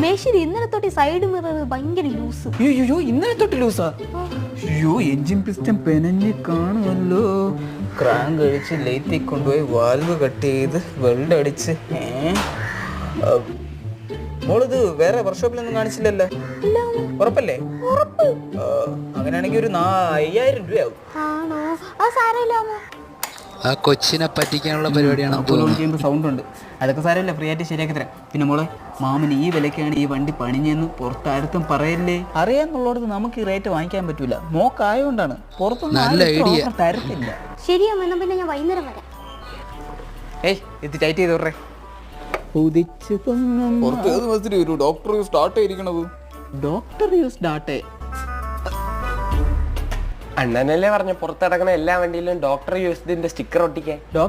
മേശ്ശേരി ഇന്നലെ തൊട്ട് side mirror ഭയങ്കര ലൂസ് അയ്യോ ഇന്നലെ തൊട്ട് ലൂസാ അയ്യോ എഞ്ചിൻ പിസ്റ്റൻ പെനഞ്ഞ് കാണുമല്ലോ. ക്രാങ്ക് അടിച്ച് ലൈറ്റിൽ കൊണ്ടുപോയി വാൽവ് കട്ട് ചെയ്ത് വെൽഡ് അടിച്ച്? ആ, മോളിത് വേറെ വർക്ക്ഷോപ്പിലൊന്നും കാണിച്ചില്ലല്ലോ? ഉറപ്പല്ലേ? ആ, അങ്ങനെയാണെങ്കിൽ ഒരു അയ്യായിരം രൂപയാവും. ആണോ? അത് സാരമില്ലാമോ ആ കൊച്ചിനെ പറ്റിക്കാനുള്ള പരിപാടിയാണ് ചെയ്യുമ്പോൾ സൗണ്ട് ഉണ്ട്. അതൊക്കെ സാരമില്ല ഫ്രീ ആയിട്ട് ശരിയാക്കി തരാം. പിന്നെ മോളെ മാമിന് ഈ വിലക്കാണ് ഈ വണ്ടി പണിഞ്ഞെന്ന് പുറത്താരത്തും പറയല്ലേ? അറിയാന്നുള്ളടത്ത് നമുക്ക് ഈ റേറ്റ് വാങ്ങിക്കാൻ പറ്റൂല. മോക്കായോണ്ടാണ്. പുറത്തൊന്നും നല്ല ഐഡിയ തരത്തില്ല. ശരിയാ പിന്നെ ഞാൻ വൈകുന്നേരം വരാം. ഏയ് ഇത് ടൈറ്റ് ചെയ്ത് വിടറേ. പുറത്ത് ഡോക്ടർ സ്റ്റാർട്ട് ചെയ്തിരിക്കണത് ഡോക്ടർ യൂസ് ഡാട്ടേ അണ്ണനല്ലേ പറഞ്ഞു പുറത്തിറങ്ങുന്ന എല്ലാ വണ്ടിയിലും ഡോക്ടർ യൂസ് സ്റ്റിക്കർ ഒട്ടിക്കാൻ